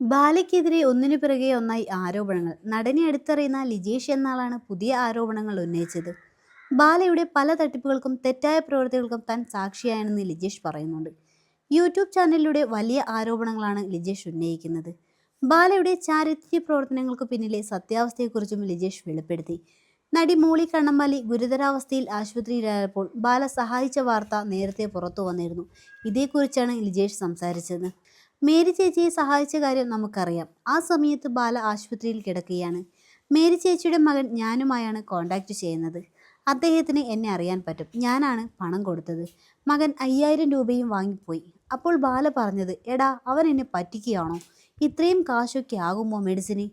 ബാലയ്ക്കെതിരെ ഒന്നിനു പിറകെ ഒന്നായി ആരോപണങ്ങൾ. നടനെ അടുത്തറിയുന്ന ലിജേഷ് എന്നാളാണ് പുതിയ ആരോപണങ്ങൾ ഉന്നയിച്ചത്. ബാലയുടെ പല തട്ടിപ്പുകൾക്കും തെറ്റായ പ്രവൃത്തികൾക്കും താൻ സാക്ഷിയായെന്ന് ലിജേഷ് പറയുന്നുണ്ട്. യൂട്യൂബ് ചാനലിലൂടെ വലിയ ആരോപണങ്ങളാണ് ലിജേഷ് ഉന്നയിക്കുന്നത്. ബാലയുടെ ചാരിത്രിക പ്രവർത്തനങ്ങൾക്ക് പിന്നിലെ സത്യാവസ്ഥയെക്കുറിച്ചും ലിജേഷ് വെളിപ്പെടുത്തി. നടി മോളി കണ്ണമ്പാലി ഗുരുതരാവസ്ഥയിൽ ആശുപത്രിയിലായപ്പോൾ ബാല സഹായിച്ച വാർത്ത നേരത്തെ പുറത്തു വന്നിരുന്നു. ഇതേക്കുറിച്ചാണ് ലിജേഷ് സംസാരിച്ചത്. മേരി ചേച്ചിയെ സഹായിച്ച കാര്യം നമുക്കറിയാം. ആ സമയത്ത് ബാല ആശുപത്രിയിൽ കിടക്കുകയാണ്. മേരി ചേച്ചിയുടെ മകൻ ഞാനുമായാണ് കോണ്ടാക്ട് ചെയ്യുന്നത്. അദ്ദേഹത്തിന് എന്നെ അറിയാൻ പറ്റും. ഞാനാണ് പണം കൊടുത്തത്. മകൻ അയ്യായിരം രൂപയും വാങ്ങിപ്പോയി. അപ്പോൾ ബാല പറഞ്ഞത് എടാ അവൻ എന്നെ പറ്റിക്കുകയാണോ? ഇത്രയും കാശൊക്കെ ആകുമോ മെഡിസിന്?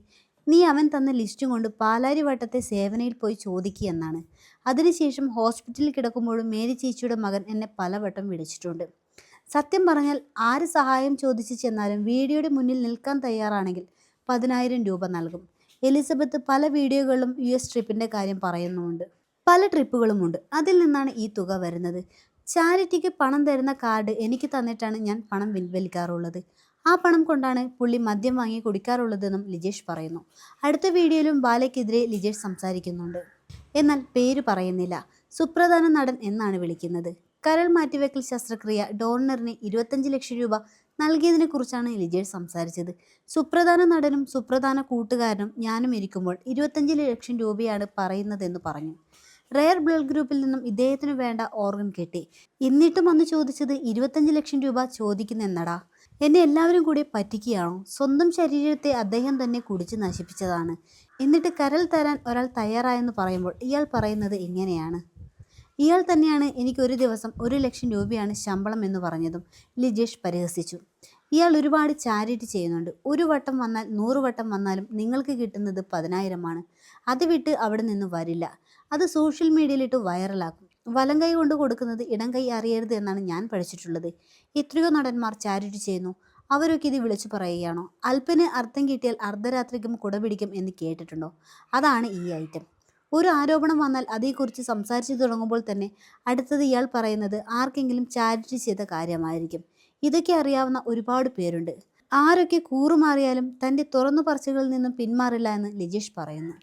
നീ അവൻ തന്ന ലിസ്റ്റും കൊണ്ട് പാലാരിവട്ടത്തെ സേവനയിൽ പോയി ചോദിക്കുക എന്നാണ്. അതിനുശേഷം ഹോസ്പിറ്റലിൽ കിടക്കുമ്പോഴും മേരി ചേച്ചിയുടെ മകൻ എന്നെ പലവട്ടം വിളിച്ചിട്ടുണ്ട്. സത്യം പറഞ്ഞാൽ ആര് സഹായം ചോദിച്ചു ചെന്നാലും വീഡിയോയുടെ മുന്നിൽ നിൽക്കാൻ തയ്യാറാണെങ്കിൽ പതിനായിരം രൂപ നൽകും. എലിസബത്ത് പല വീഡിയോകളിലും യു എസ് ട്രിപ്പിന്റെ കാര്യം പറയുന്നുമുണ്ട്. പല ട്രിപ്പുകളുമുണ്ട്. അതിൽ നിന്നാണ് ഈ തുക വരുന്നത്. ചാരിറ്റിക്ക് പണം തരുന്ന കാർഡ് എനിക്ക് തന്നിട്ടാണ് ഞാൻ പണം പിൻവലിക്കാറുള്ളത് ആ പണം കൊണ്ടാണ് പുള്ളി മദ്യം വാങ്ങി കുടിക്കാറുള്ളതെന്നും ലിജേഷ് പറയുന്നു. അടുത്ത വീഡിയോയിലും ബാലയ്ക്കെതിരെ ലിജേഷ് സംസാരിക്കുന്നുണ്ട്. എന്നാൽ പേര് പറയുന്നില്ല. സുപ്രധാന നടൻ എന്നാണ് വിളിക്കുന്നത്. കരൾ മാറ്റിവെക്കൽ ശസ്ത്രക്രിയ ഡോണറിന് ഇരുപത്തഞ്ച് ലക്ഷം രൂപ നൽകിയതിനെ കുറിച്ചാണ് എലിജേഴ്സ് സംസാരിച്ചത്. സുപ്രധാന നടനും സുപ്രധാന കൂട്ടുകാരനും ഞാനും ഇരിക്കുമ്പോൾ ഇരുപത്തഞ്ച് ലക്ഷം രൂപയാണ് പറയുന്നതെന്ന് പറഞ്ഞു. റെയർ ബ്ലഡ് ഗ്രൂപ്പിൽ നിന്നും ഇദ്ദേഹത്തിന് വേണ്ട ഓർഗൻ കിട്ടി. എന്നിട്ടും അന്ന് ചോദിച്ചത് ഇരുപത്തഞ്ച് ലക്ഷം രൂപ ചോദിക്കുന്നെന്നടാ. എന്നെ എല്ലാവരും കൂടി പറ്റിക്കുകയാണോ? സ്വന്തം ശരീരത്തെ അദ്ദേഹം തന്നെ കുടിച്ച് നശിപ്പിച്ചതാണ്. എന്നിട്ട് കരൽ തരാൻ ഒരാൾ തയ്യാറായെന്ന് പറയുമ്പോൾ ഇയാൾ പറയുന്നത് ഇങ്ങനെയാണ്. ഇയാൾ തന്നെയാണ് എനിക്ക് ഒരു ദിവസം ഒരു ലക്ഷം രൂപയാണ് ശമ്പളം എന്ന് പറഞ്ഞതും ലിജേഷ് പരിഹസിച്ചു. ഇയാൾ ഒരുപാട് ചാരിറ്റി ചെയ്യുന്നുണ്ട്. ഒരു വട്ടം വന്നാൽ നൂറ് വട്ടം വന്നാലും നിങ്ങൾക്ക് കിട്ടുന്നത് പതിനായിരമാണ്. അത് വിട്ട് അവിടെ നിന്ന് വരില്ല. അത് സോഷ്യൽ മീഡിയയിലിട്ട് വൈറലാക്കും. വലം കൈ കൊണ്ട് കൊടുക്കുന്നത് ഇടം കൈ അറിയരുത് എന്നാണ് ഞാൻ പഠിച്ചിട്ടുള്ളത്. എത്രയോ നടന്മാർ ചാരിറ്റി ചെയ്യുന്നു. അവരൊക്കെ ഇത് വിളിച്ചു പറയുകയാണോ? അല്പന് അർത്ഥം കിട്ടിയാൽ അർദ്ധരാത്രിക്കും കുടപിടിക്കും എന്ന് കേട്ടിട്ടുണ്ടോ? അതാണ് ഈ ഐറ്റം. ഒരു ആരോപണം വന്നാൽ അതേക്കുറിച്ച് സംസാരിച്ചു തുടങ്ങുമ്പോൾ തന്നെ അടുത്തത് ഇയാൾ പറയുന്നത് ആർക്കെങ്കിലും ചാരിറ്റി ചെയ്ത കാര്യമായിരിക്കും. ഇതൊക്കെ അറിയാവുന്ന ഒരുപാട് പേരുണ്ട്. ആരൊക്കെ കൂറുമാറിയാലും തന്റെ തുറന്നു പറച്ചുകളിൽ നിന്നും പിന്മാറില്ല എന്ന് ലിജേഷ് പറയുന്നു.